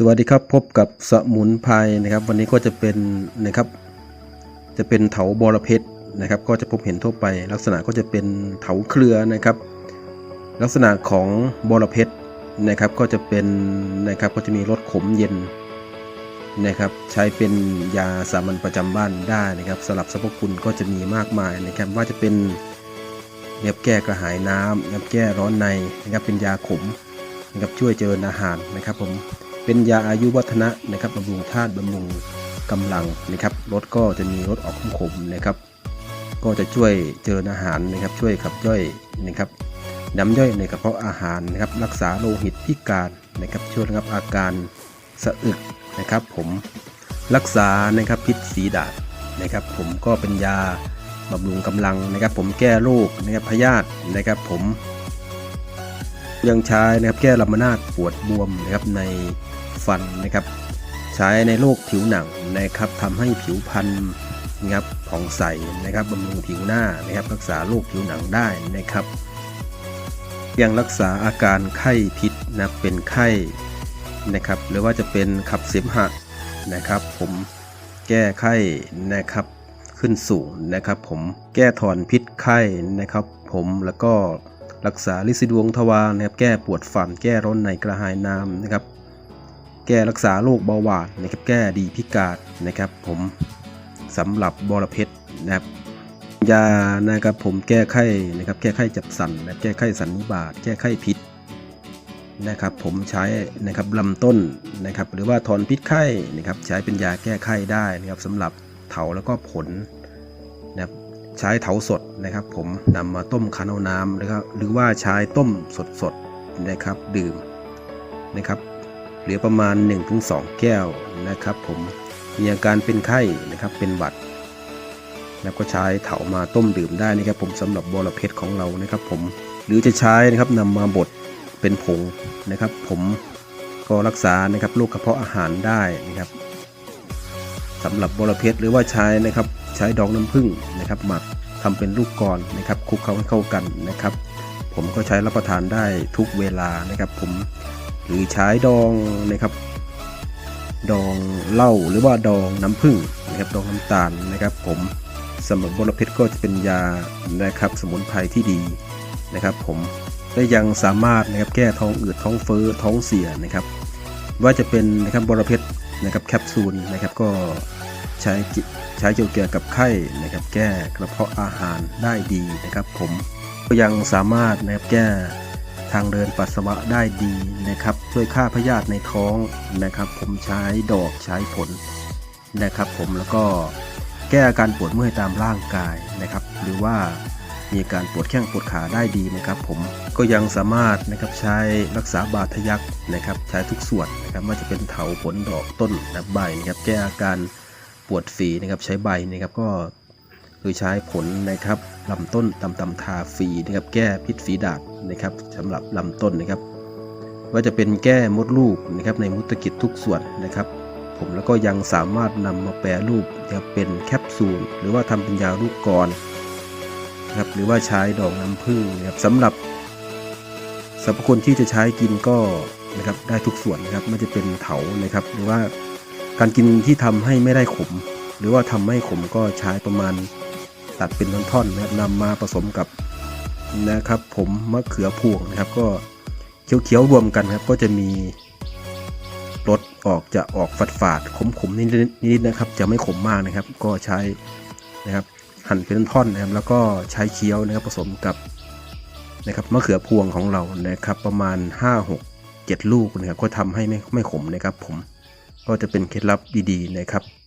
สวัสดีครับพบกับสมุนไพรนะครับ วันนี้ก็จะเป็นนะครับ จะเป็นเถาบอระเพ็ดนะครับ ก็จะพบเห็นทั่วไป ลักษณะก็จะเป็นเถาเครือนะครับ ลักษณะของบอระเพ็ดนะครับก็จะเป็นนะครับก็จะมีรสขมเย็นนะครับ ใช้เป็นยาสามัญประจำบ้านได้นะครับสำหรับสรรพคุณก็จะมีมากมายนะครับว่าจะเป็นยับแก้กระหายน้ำยับแก้ร้อนในนะครับเป็นยาขมนะครับช่วยเจริญอาหารนะครับผม เป็นยาอายุวัฒนะนะครับบำรุงธาตุบำรุงกำลังนะครับรสก็จะมีรสออกขมๆนะครับ ก็จะช่วยเจริญอาหารนะครับ ช่วยขับย่อยนะครับน้ำย่อยในกระเพาะอาหารนะครับ รักษาโลหิตพิการนะครับ ช่วยระงับอาการสะอึกนะครับ ผมรักษานะครับพิษสีดาษนะครับ ผมก็เป็นยาบำรุงกำลังนะครับ ผมแก้โรคนะครับพยาธินะครับ ผม ยังใช้นะครับแก้ลำนาดปวดบวมนะครับในฟันนะครับ ใช้ในโรคผิวหนังนะครับทำให้ผิวพรรณนะครับผ่องใสนะครับบำรุงผิวหน้านะครับ รักษาโรคผิวหนังได้นะครับ ยังรักษาอาการไข้พิษนะเป็นไข้นะครับ หรือว่าจะเป็นขับเสมหะนะครับ ผมแก้ไข้นะครับขึ้นสูงนะครับ ผมแก้ถอนพิษไข้นะครับ ผมแล้วก็ รักษาลิซิดวงทวารนะครับแก้ปวดฟันแก้ร้อนในกระหายน้ำนะครับ แก้รักษาโรคเบาหวานนะครับแก้ดีพิการนะครับผมสำหรับบอระเพ็ดนะครับยานะครับผมแก้ไข้นะครับแก้ไข้จับสันนะแก้ไข้สันนิบาตแก้ไข้พิษนะครับผมใช้นะครับลำต้นนะครับหรือว่าถอนพิษไข้นะครับใช้เป็นยาแก้ไข้ได้นะครับสำหรับเถาแล้วก็ผล ใช้เถาสดนะครับ ผมนำมาต้มคั้นเอาน้ำนะครับ หรือว่าใช้ต้มสดๆนะครับ ดื่มนะครับเหลือประมาณ 1-2 แก้วนะครับ ผมมีอาการเป็นไข้นะครับเป็นหวัดแล้วก็ใช้เถามาต้มดื่มได้นะครับ ผมสำหรับบอระเพ็ดของเรานะครับ ผมหรือจะใช้นะครับนำมาบดเป็นผงนะครับ ผมก็รักษานะครับโรคกระเพาะอาหารได้นะครับสำหรับบอระเพ็ดหรือว่าใช้นะครับ ใช้ดองน้ำผึ้งนะครับหมักทำเป็นลูกกรอนะครับคลุกเคล้าให้เข้ากันนะครับ ผมก็ใช้รับประทานได้ทุกเวลานะครับ ผมหรือใช้ดองนะครับ ดองเหล้าหรือว่าดองน้ำผึ้งนะครับดองน้ำตาลนะครับ ผมสำหรับรเพชรก็จะเป็นยานะครับ สมุนไพรที่ดีนะครับ ผมและยังสามารถนะครับแก้ท้องอืดท้องเฟ้อท้องเสียนะครับ ว่าจะเป็นนะครับบรเพชรนะครับแคปซูลนะครับก็ ใช้กิใช้เกี่ยวกับไข้นะครับ แก้กระเพาะอาหารได้ดีนะครับ ผมก็ยังสามารถนะครับแก้ทางเดินปัสสาวะได้ดีนะครับ ช่วยฆ่าพยาธิในท้องนะครับ ผมใช้ดอกใช้ผลนะครับ ผมแล้วก็แก้อาการปวดเมื่อยตามร่างกายนะครับ หรือว่ามีการปวดแข้งปวดขาได้ดีนะครับ ผมก็ยังสามารถนะครับใช้รักษาบาดทะยักนะครับ ใช้ทุกส่วนนะครับว่าจะเป็นเถาผลดอกต้นและใบนะครับ แก้อาการ ปวดฝีนะครับ ใช้ใบนะครับก็คือใช้ผลนะครับลำต้นตำตำทาฝีนะครับ แก้พิษฝีดาษนะครับสำหรับลำต้นนะครับ ว่าจะเป็นแก้มดลูกนะครับในมุตกิจทุกส่วนนะครับ ผมแล้วก็ยังสามารถนำมาแปรรูปนะครับเป็นแคปซูล หรือว่าทำเป็นยาลูกกรอนนะครับหรือว่าใช้ดอกน้ำผึ้งนะครับสำหรับสรรพคุณที่จะใช้กินก็นะครับได้ทุกส่วนนะครับไม่จะเป็นเถานะครับหรือว่า การกินที่ทำให้ไม่ได้ขม หรือว่าทำให้ขมก็ใช้ประมาณตัดเป็นท่อนๆนะครับนำมาผสมกับนะครับ ผมมะเขือพวงนะครับ ก็เคี้ยวๆรวมกันครับ ก็จะมีรสออกจะออกฝาดฝาดๆขมๆนิดๆนะครับ จะไม่ขมมากนะครับ ก็ใช้นะครับ หั่นเป็นท่อนนะครับ แล้วก็ใช้เคี้ยวนะครับผสมกับนะครับมะเขือพวงของเรานะครับ ประมาณ 5 6 7 ลูกนะครับ ก็ทำให้ไม่ไม่ขมนะครับผม ก็จะเป็นเคล็ดลับดีๆนะครับ